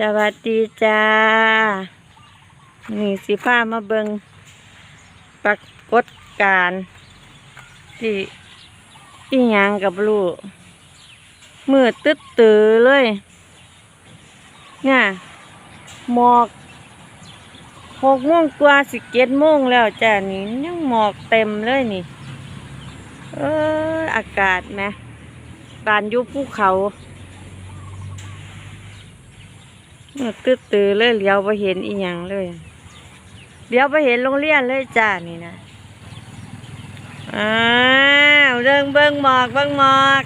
สวัสดีจ้า นี่สิพามาเบิงปรากฏการที่อีหยังกับลูกมือตึ๊ดตือเลยน่ะหมอกหกโมงกว่าสิเจ็ดโมงแล้วจ้านี่ยังหมอกเต็มเลยนี่ เอออากาศไหมการยุบภูเขา ตื้อตื้อเลยเลี้ยวไปเห็นอีหยังเลยเลี้ยวไปเห็นโรงเรียนเลยจ้านี่นะอ้าวเรื่องเบิ้งหมอกเบิ้งหมอก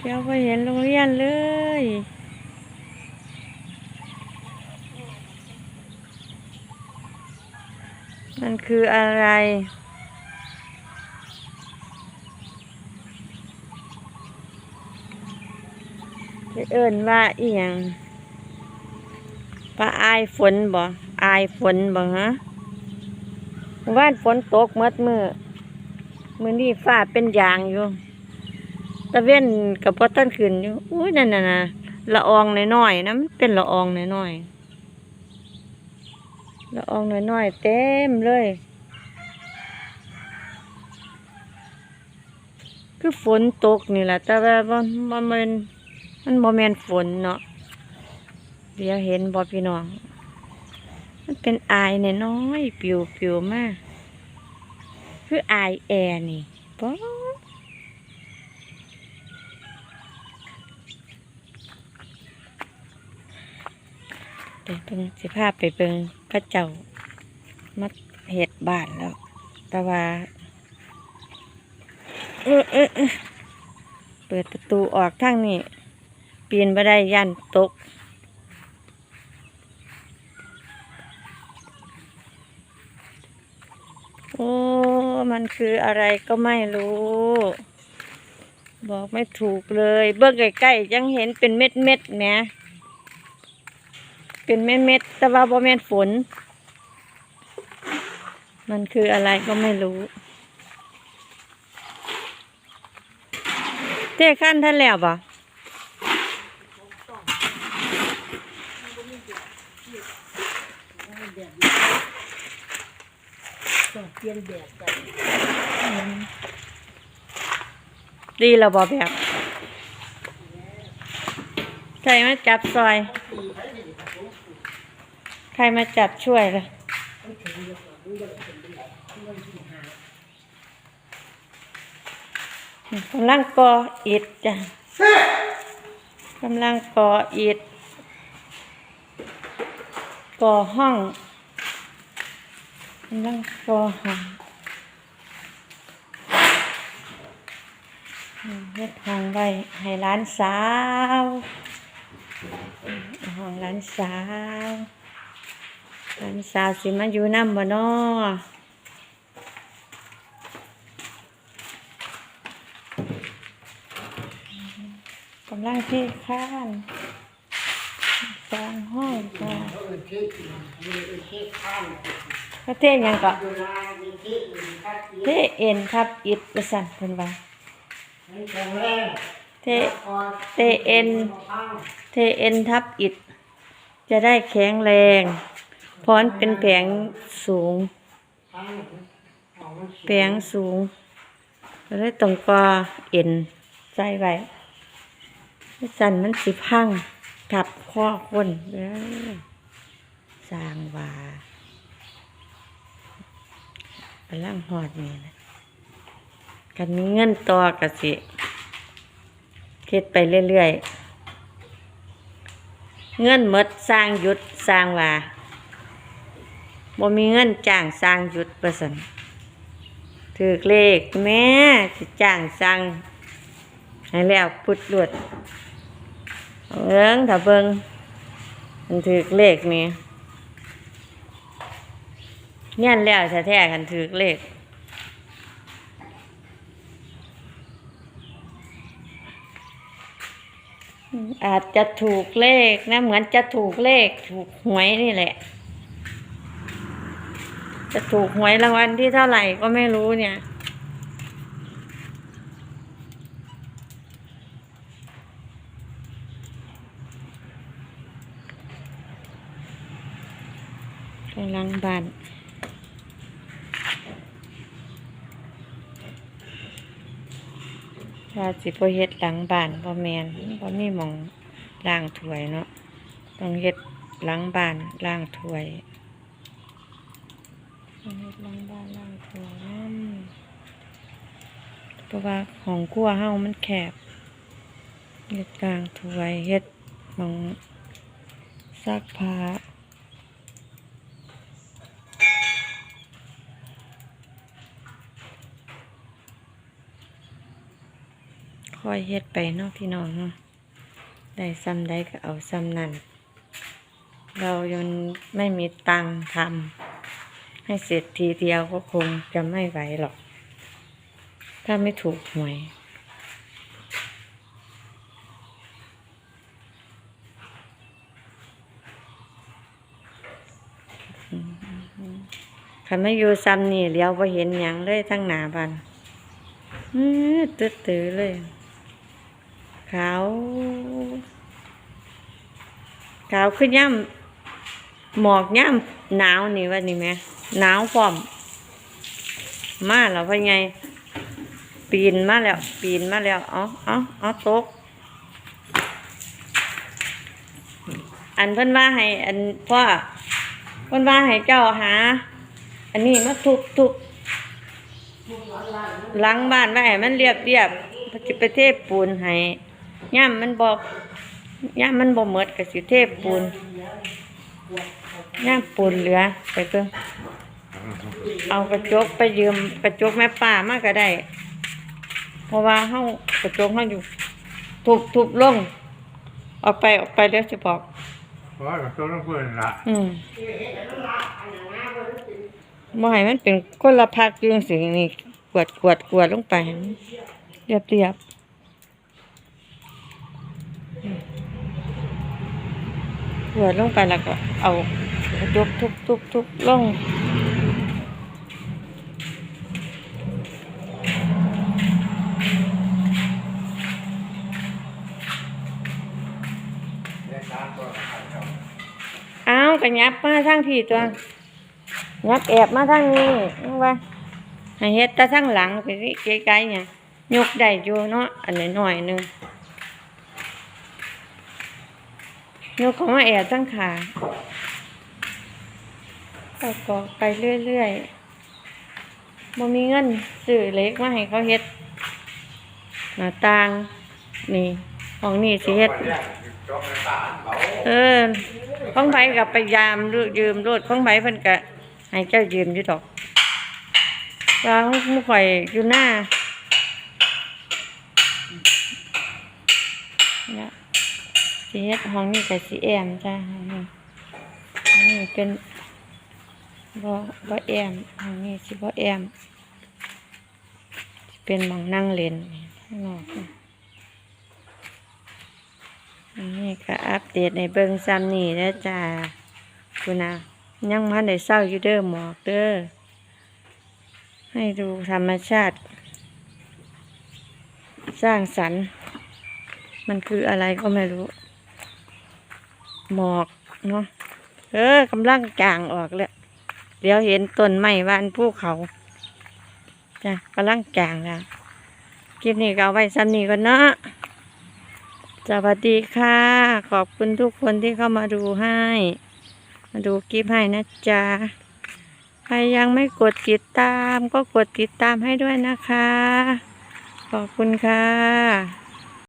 เลี้ยวไปเห็นโรงเรียนเลยมันคืออะไร เอิ้นว่าอีหยังปลาอายฝนบ่อายฝนบ่ฮะว่านฝนตกหมดมือมือนี้ฟ้าเป็นยางอยู่ตะเว้นกับพอต้นขึ้นอยู่อุ้ยนั่นน่ะนะละอองน้อยๆนะมันเป็นละอองน้อยๆละอองน้อยๆเต็มเลย คือฝนตกนี่แหละแต่ว่าบ่บ่แม่น มันบ่แมนฝนเนาะเดี๋ยวเห็นบ่พี่น้อง มันเป็นอายน้อยปิวปิวมาคืออายแอร์นี่ป๊เดี๋ยวเบิ่งสิพาไปเบิ่งกระเจ้ามาเฮ็ดบานแล้ว แต่ว่าเออเออเออเปิดประตูออกทางนี้ ปีนบ่ได้ยันตก โอ้ มันคืออะไรก็ไม่รู้ บอกไม่ถูกเลย เบิ่งใกล้ๆยังเห็นเป็นเม็ดเม็ดแหมเป็นเม็ดเม็ดๆแต่ว่าบ่แม่นฝน มันคืออะไรก็ไม่รู้เท่ขั้นท่านแล้ว ปะต้องเปลี่ยนแบบกันดีแล้วบอแบบใครมาจับซอย ใครมาจับช่วยล่ะกำลังก่ออิฐจ้ะกำลังก่ออิฐ ก่อห้องกำลังก่อห้องเฮ็ดห้องไว้ให้ร้านสาวห้องร้านสาวร้านสาวสิมาอยู่น้ำบ่นอกำลังเทข้าน สร้างห้องจ้ะเขาเทศมีเอิ้นเทศข้างพระเทศยังก็อยู่ลามีเทเอ็นครับอิดประสันเพิ่นว่าให้แข็งเทเทเอ็นเทเอ็นทับอิด จะได้แข็งแรงพราะมันเป็นแผงสูง แผงสูงก็เลยต้งกอเอ็นใส่ไว้สันมันสิพัง ทับข้อคนเด้อสร้างว่ากำลังหอดนี่นะกันมีเงินต่อกะสิเฮ็ดไปเรื่อยๆ เงินหมดสร้างหยุดสร้างว่าบ่มีเงินจ้างสร้างหยุดประสันถือเลขแม่สิจ้างสร้างให้แล้วพุดหลุด เอิงถ้าเบิงมันถือเลขนี่เงี้ยแล้วแท้ๆกันถือเลขอาจจะถูกเลขนะเหมือนจะถูกเลขถูกหวยนี่แหละ จะถูกหวยรางวัลที่เท่าไหร่ก็ไม่รู้เนี่ย หลังบ้านว่าสิบ่เฮ็ดหลังบ้านบ่แมนบ่มีหม่องล้างถ้วยเนาะต้องเฮ็ดหลังบ้านล้างถ้วยต้องเฮ็ดหลังบ้านล้างถ้วยนำเพราะว่าของครัวเฮามันแคบเฮ็ดล้างถ้วยเฮ็ดหม่องซักผ้า คอยเฮ็ดไปเนาะพี่น้องเนาะได้ซ้ำได้ก็เอาซ้ำนั่นเรายังไม่มีตังค์ทำให้เสร็จทีเดียวก็คงจะไม่ไหวหรอก ถ้าไม่ถูกหวยคันไม่อยู่ซ้ำนี่เลี้ยวไปเห็นหยังเลยทั้งหนาบันอื้อตื้อตื้อๆเลย ขาว ขาวขึ้นย่ำหมอกย่ำหนาวนี่ว่านี่แหม่หนาวพร้อม มาแล้วว่าไง ปีนมาแล้ว ปีนมาแล้วเอาเอาเอตกอันเพิ่นว่าให้ อันพ่อเพิ่นว่าให้เจ้าหา อันนี้มาทุบทุบหลังบ้านไว้ให้มันเรียบเรียบๆสิไปเทปูนให้ ย่ามมันบ่ย่ามมันบ่หมดก็สิเทปูนย่ามปูนเหลือไปเพิ่งเอากระจกไปยืมกระจกแม่ป้ามาก็ได้ เพราะว่าเฮากระจกเฮาอยู่ทุบทุบลงออกไปออกไปเดี๋ยวสิบอกเพราะว่ากับตัวน้ำเพื่อนละอืมบ่ให้มันเป็นคนละพักอยู่จังซี่นี่กวดกวดกวดลงไปให้มันเรียบเรียบอืม กวดลงไปแล้วก็เอากระจกทุบทุบทุบลงเอากระยับมาทางพี่ตัวยับแอบมาทางนี้นึกว่าให้เฮ็ดแต่ทางหลังไปไกลๆเนี่ยยกได้อยู่เนาะอันน้อยๆนึง ยกของมาแอบทั้งขาก็กอกไปเรื่อยๆบ่มีเงินซื้อเล็กมาให้เขาเฮ็ด หน้าต่าง นี่ของนี่สิเฮ็ด เออของไผกับไปยามรูยืมรถของไผเพิ่นก็ให้เจ้ายืมอยู่ดอกว่าของหมู่ข่อยอยู่หน้า สิเฮ็ดห้องนี้ก็สิแอมจ้าห้องนี้ห้องนี้เป็นบ่บ่แอมห้องนี้สิบ่แอมสิเป็นหม้องนั่งเล่นข้างนอกนี่อันนี่ก็อัปเดตในเบิ่งซ้ำนี่แล้วจ้าคุณนะยังพันได้เศร้าอยู่เด้อหมอกเด้อให้ดูธรรมชาติ สร้างสรรค์ มันคืออะไรก็ไม่รู้ หมอกเนาะเออกำลังจางออกแล้ว เดี๋ยวเห็นต้นไม้วานภูเขาจ้ะกำลังจางแล้วคลิปนี้ก็เอาไว้ซ้ำนี้ก่อนเนาะสวัสดีค่ะ ขอบคุณทุกคนที่เข้ามาดูให้ มาดูคลิปให้นะจ๊ะใครยังไม่กดติดตาม ก็กดติดตามให้ด้วยนะคะ ขอบคุณค่ะ